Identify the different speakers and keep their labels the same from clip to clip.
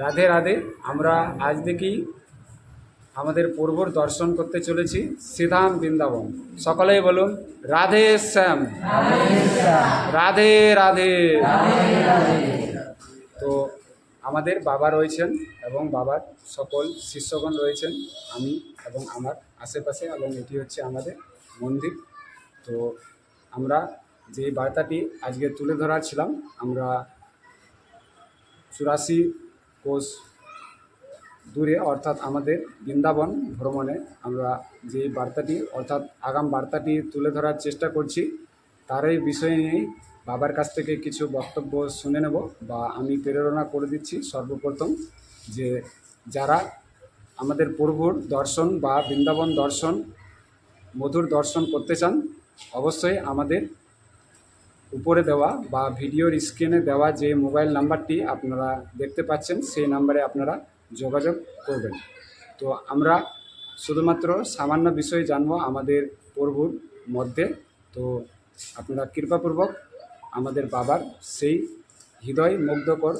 Speaker 1: রাধে রাধে, আমরা আজ থেকেই আমাদের পূর্বর দর্শন করতে চলেছি শ্রীধাম বৃন্দাবন। সকলেই বলুন, রাধে শ্যাম। রাধে রাধে। তো আমাদের বাবা রয়েছেন এবং বাবার সকল শিষ্যগণ রয়েছেন, আমি এবং আমার আশেপাশে এবং এটি হচ্ছে আমাদের মন্দির। তো আমরা যে বার্তাটি আজকে তুলে ধরার ছিলাম, আমরা চুরাশি কোষ দূরে অর্থাৎ আমাদের বৃন্দাবন ভ্রমণে আমরা যে বার্তাটি, অর্থাৎ আগাম বার্তাটি তুলে ধরার চেষ্টা করছি, তারই বিষয় নিয়েই বাবার কাছ থেকে কিছু বক্তব্য শুনে নেব বা আমি প্রেরণা করে দিচ্ছি সর্বপ্রথম যে যারা আমাদের প্রভুর দর্শন বা বৃন্দাবন দর্শন, মধুর দর্শন করতে চান, অবশ্যই আমাদের উপরে দেওয়া বা ভিডিওর স্ক্রিনে দেওয়া যে মোবাইল নাম্বারটি আপনারা দেখতে পাচ্ছেন সেই নাম্বারে আপনারা যোগাযোগ করবেন। তো আমরা শুধুমাত্র সামান্য বিষয় জানব আমাদের প্রভুর মধ্যে। তো আপনারা কৃপাপূর্বক আমাদের বাবার সেই হৃদয় মুগ্ধকর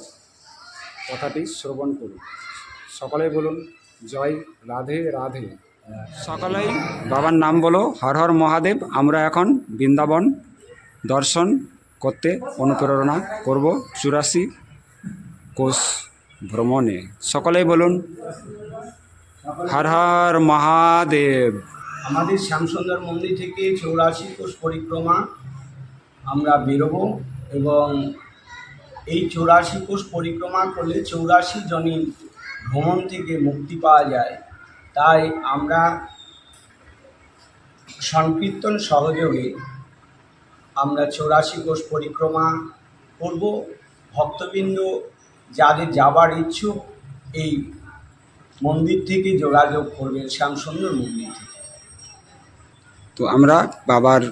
Speaker 1: কথাটি শ্রবণ করুন। সকলে বলুন জয় রাধে রাধে। সকলেই বাবার নাম বলো হর হর মহাদেব আমরা এখন বৃন্দাবন দর্শন করতে অনুপ্রেরণা করব। চুরাশি কোষ ভ্রমণে। সকলেই বলুন, হর হর মহাদেব।
Speaker 2: আমাদের শ্যামসুন্দর মন্দির থেকে চৌরাশি কোষ পরিক্রমা আমরা বেরোবো এবং এই চৌরাশি কোষ পরিক্রমা করলে চৌরাশি জনের ভ্রমণ থেকে মুক্তি পাওয়া যায়। তাই আমরা সংকীর্তন সহযোগে আমরা চৌরাশি কোষ পরিক্রমা করব। ভক্তবৃন্দ যাদের যাবার ইচ্ছুক এই মন্দির থেকে যোগাযোগ করবেন শ্যামসুন্দর মন্দির
Speaker 1: তো আমরা বাবার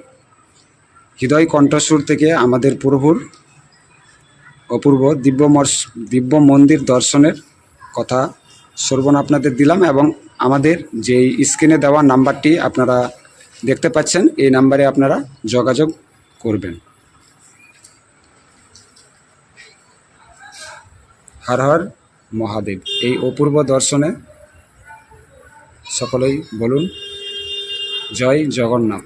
Speaker 1: হৃদয় কণ্ঠস্বর থেকে আমাদের প্রভুর অপূর্ব দিব্য দিব্য মন্দির দর্শনের কথা শ্রবণ আপনাদের দিলাম এবং আমাদের যেই স্ক্রিনে দেওয়া নাম্বারটি আপনারা দেখতে পাচ্ছেন, এই নাম্বারে আপনারা যোগাযোগ করবেন। হর হর মহাদেব। এই অপূর্ব দর্শনে সকলেই বলুন, জয় জগন্নাথ।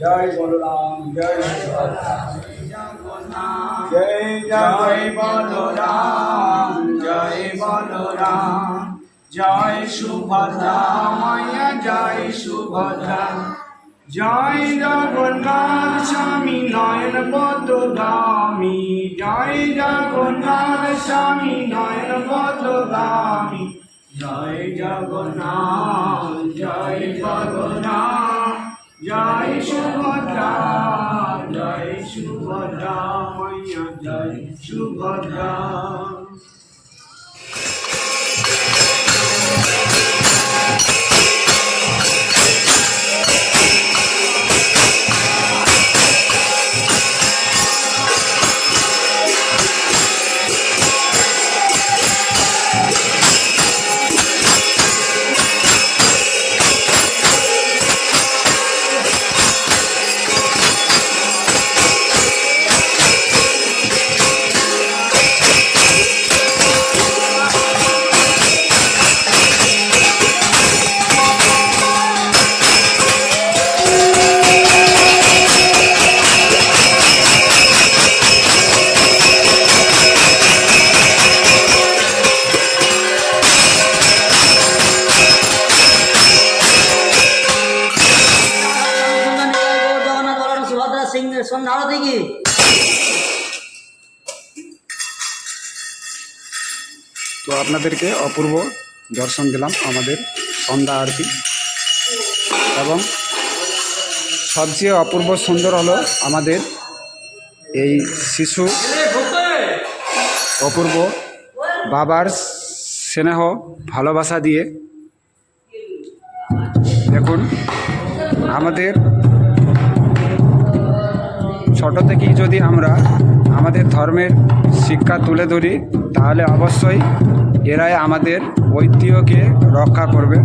Speaker 2: জয় বলরাম, জয় জয় জয় বলরাম জয় বলরাম। জয় সুভদ্রা, মায়া জয় সুভদ্রা। জয় জগন্নাথ স্বামী নয়ন পদগামী জয় জগন্নাথ স্বামী নয়ন পদগামী জয় জগন্নাথ জয় জগন্নাথ, জয় সুভদ্রা জয় সুভদ্রা মাইয়া জয় সুভদ্রা।
Speaker 1: তো আপনাদেরকে অপূর্ব দর্শন দিলাম আমাদের সন্ধ্যা আরতি। এবং সবচেয়ে অপূর্ব সুন্দর হলো আমাদের এই শিশু অপূর্ব বাবার স্নেহ, ভালোবাসা দিয়ে। দেখুন, আমাদের ছোট থেকেই যদি আমরা আমাদের ধর্মের শিক্ষা তুলে ধরি, তাহলে অবশ্যই এরাই আমাদের ঐতিহ্যকে রক্ষা করবে।